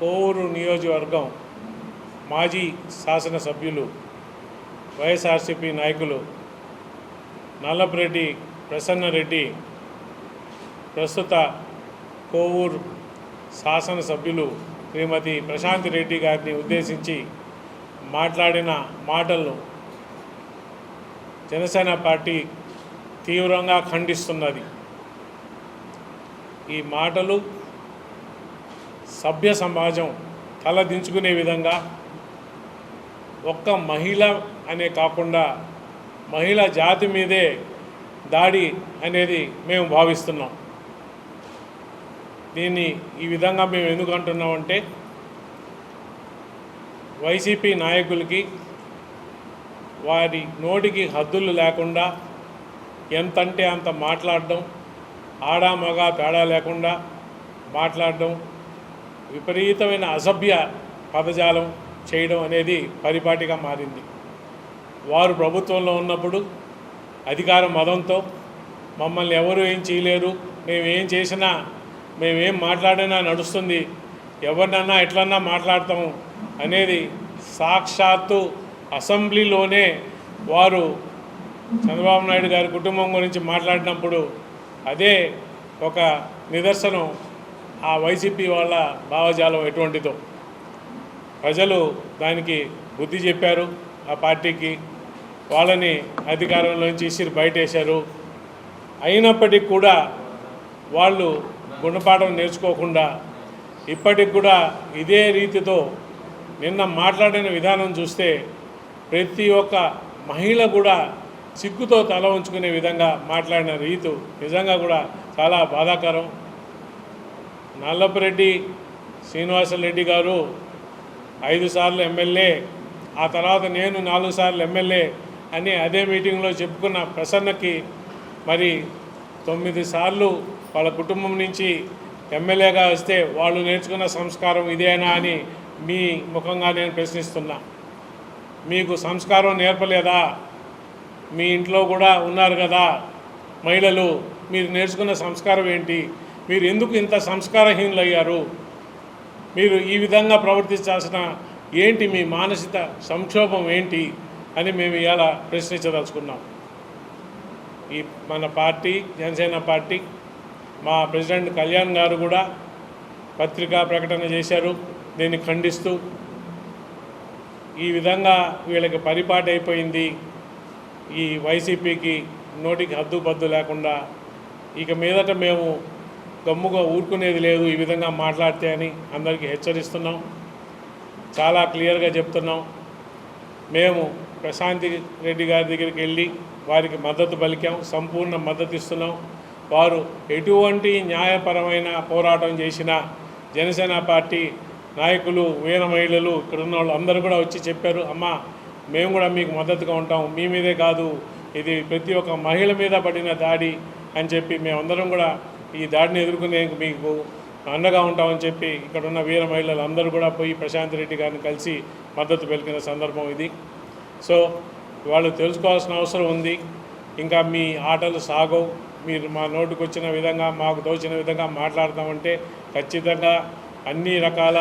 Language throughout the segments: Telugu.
కోవూరు నియోజకవర్గం మాజీ శాసనసభ్యులు వైఎస్ఆర్సీపీ నాయకులు నల్లపరెడ్డి ప్రసన్నరెడ్డి ప్రస్తుత కోవూరు శాసనసభ్యులు శ్రీమతి ప్రశాంతి రెడ్డి గారిని ఉద్దేశించి మాట్లాడిన మాటలను జనసేన పార్టీ తీవ్రంగా ఖండిస్తున్నది. ఈ మాటలు సభ్య సమాజం తలదించుకునే విధంగా ఒక్క మహిళ అనే కాకుండా మహిళ జాతి మీదే దాడి అనేది మేము భావిస్తున్నాం. దీన్ని ఈ విధంగా మేము ఎందుకు అంటున్నామంటే వైసీపీ నాయకులకి వారి నోటికి హద్దులు లేకుండా ఎంతంటే అంత మాట్లాడడం ఆడా మగ తేడా లేకుండా మాట్లాడడం విపరీతమైన అసభ్య పదజాలం చేయడం అనేది పరిపాటిగా మారింది. వారు ప్రభుత్వంలో ఉన్నప్పుడు అధికార మదంతో మమ్మల్ని ఎవరు ఏం చేయలేరు మేము ఏం చేసినా మేమేం మాట్లాడినా నడుస్తుంది ఎవరినన్నా ఎట్లన్నా మాట్లాడతాము అనేది సాక్షాత్తు అసెంబ్లీలోనే వారు చంద్రబాబు నాయుడు గారి కుటుంబం గురించి మాట్లాడినప్పుడు అదే ఒక నిదర్శనం ఆ వైసీపీ వాళ్ళ భావజాలం ఎటువంటిదో. ప్రజలు దానికి బుద్ధి చెప్పారు. ఆ పార్టీకి వాళ్ళని అధికారంలోంచి ఇసిరి బయటేశారు. అయినప్పటికీ కూడా వాళ్ళు గుణపాఠం నేర్చుకోకుండా ఇప్పటికి కూడా ఇదే రీతితో నిన్న మాట్లాడిన విధానం చూస్తే ప్రతి ఒక్క మహిళ కూడా సిగ్గుతో తల ఉంచుకునే విధంగా మాట్లాడిన రీతు నిజంగా కూడా చాలా బాధాకరం. నల్లపురెడ్డి శ్రీనివాసరెడ్డి గారు ఐదు సార్లు ఎమ్మెల్యే ఆ తర్వాత నేను నాలుగు సార్లు ఎమ్మెల్యే అని అదే మీటింగ్లో చెప్పుకున్న ప్రసన్నకి మరి తొమ్మిది సార్లు వాళ్ళ కుటుంబం నుంచి ఎమ్మెల్యేగా వస్తే వాళ్ళు నేర్చుకున్న సంస్కారం ఇదేనా అని మీ ముఖంగా నేను ప్రశ్నిస్తున్నా. మీకు సంస్కారం నేర్పలేదా? మీ ఇంట్లో కూడా ఉన్నారు కదా? మహిళలు మీరు నేర్చుకున్న సంస్కారం ఏంటి? మీరు ఎందుకు ఇంత సంస్కారహీనులు అయ్యారు మీరు ఈ విధంగా ప్రవర్తించాల్సిన ఏంటి మీ మానసిక సంక్షోభం ఏంటి అని మేము ఇవాళ ప్రశ్నించదలుచుకున్నాం. ఈ మన పార్టీ జనసేన పార్టీ మా ప్రెసిడెంట్ కళ్యాణ్ గారు కూడా పత్రికా ప్రకటన చేశారు. దీన్ని ఖండిస్తూ ఈ విధంగా వీళ్ళకి పరిపాటు అయిపోయింది. ఈ వైసీపీకి నోటికి హద్దు బద్దు లేకుండా ఇక మీదట మేము గమ్ముగా ఊరుకునేది లేదు ఈ విధంగా మాట్లాడితే అని అందరికీ హెచ్చరిస్తున్నాం. చాలా క్లియర్గా చెప్తున్నాం. మేము ప్రశాంతి రెడ్డి గారి దగ్గరికి వెళ్ళి వారికి మద్దతు పలికాం సంపూర్ణ మద్దతు ఇస్తున్నాం వారు ఎటువంటి న్యాయపరమైన పోరాటం చేసినా జనసేన పార్టీ నాయకులు వీర మహిళలు ఇక్కడ ఉన్న వాళ్ళు అందరూ కూడా వచ్చి చెప్పారు అమ్మా మేము కూడా మీకు మద్దతుగా ఉంటాం మీ మీదే కాదు ఇది ప్రతి ఒక్క మహిళ మీద పడిన దాడి అని చెప్పి మేమందరం కూడా ఈ దాడిని ఎదుర్కొనే మీకు అండగా ఉంటామని చెప్పి ఇక్కడ ఉన్న వీర మహిళలు అందరూ కూడా పోయి ప్రశాంత్ రెడ్డి గారిని కలిసి మద్దతు పలికిన సందర్భం ఇది. సో వాళ్ళు తెలుసుకోవాల్సిన అవసరం ఉంది. ఇంకా మీ ఆటలు సాగవు. మీరు మా నోటుకు వచ్చిన విధంగా మాకు తోచిన విధంగా మాట్లాడతామంటే ఖచ్చితంగా అన్ని రకాల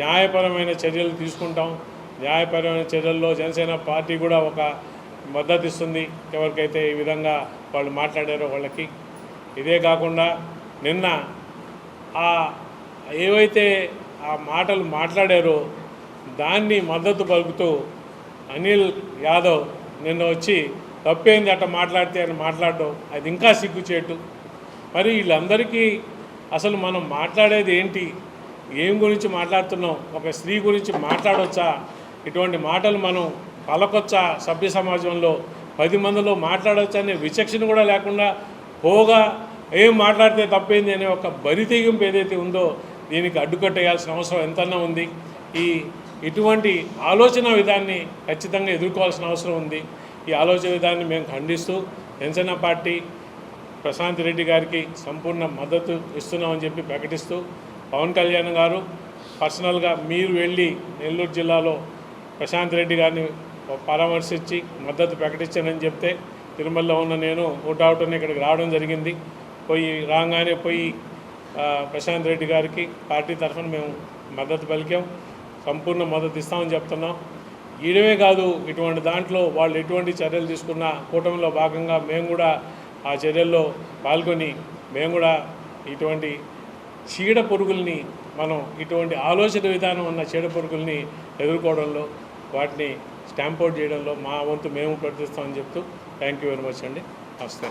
న్యాయపరమైన చర్యలు తీసుకుంటాం. న్యాయపరమైన చర్యల్లో జనసేన పార్టీ కూడా ఒక మద్దతు ఇస్తుంది ఎవరికైతే ఈ విధంగా వాళ్ళు మాట్లాడారో వాళ్ళకి. ఇదే కాకుండా నిన్న ఆ ఏవైతే ఆ మాటలు మాట్లాడారో దాన్ని మద్దతు పలుకుతూ అనిల్ యాదవ్ నిన్న వచ్చి తప్పేంది అట్ట మాట్లాడితే అని మాట్లాడడం అది ఇంకా సిగ్గుచేటు. మరి వీళ్ళందరికీ అసలు మనం మాట్లాడేది ఏంటి? ఏం గురించి మాట్లాడుతున్నాం? ఒక స్త్రీ గురించి మాట్లాడవచ్చా ఇటువంటి మాటలు మనం పలకొచ్చా సభ్య సమాజంలో? పది మందిలో మాట్లాడవచ్చా అనే విచక్షణ కూడా లేకుండా పోగా ఏం మాట్లాడితే తప్పేంది అనే ఒక బరితెగింపు ఏదైతే ఉందో దీనికి అడ్డుకట్టేయాల్సిన అవసరం ఎంతన్నా ఉంది. ఈ ఇటువంటి ఆలోచన విధాన్ని ఖచ్చితంగా ఎదుర్కోవాల్సిన అవసరం ఉంది. ఈ ఆలోచన విధాన్ని మేము ఖండిస్తూ జనసేన పార్టీ ప్రశాంత్ రెడ్డి గారికి సంపూర్ణ మద్దతు ఇస్తున్నామని చెప్పి ప్రకటిస్తూ పవన్ కళ్యాణ్ గారు పర్సనల్గా మీరు వెళ్ళి నెల్లూరు జిల్లాలో ప్రశాంత్ రెడ్డి గారిని పరామర్శించి మద్దతు ప్రకటించానని చెప్తే తిరుమలలో ఉన్న నేను ఊటౌట్ని ఇక్కడికి రావడం జరిగింది. పోయి రాగానే పోయి ప్రశాంత్ రెడ్డి గారికి పార్టీ తరఫున మేము మద్దతు పలికాం. సంపూర్ణ మద్దతు ఇస్తామని చెప్తున్నాం. ఇవే కాదు ఇటువంటి దాంట్లో వాళ్ళు ఎటువంటి చర్యలు తీసుకున్నా కూటమిలో భాగంగా మేము కూడా ఆ చర్యల్లో పాల్గొని మేము కూడా ఇటువంటి చీడ పురుగుల్ని మనం ఇటువంటి ఆలోచన విధానం ఉన్న చీడ పురుగుల్ని ఎదుర్కోవడంలో వాటిని స్టాంప్ అవుట్ చేయడంలో మా వంతు మేము ప్రవర్తిస్తామని చెప్తూ థ్యాంక్ యూ వెరీ మచ్ అండి. నమస్తే.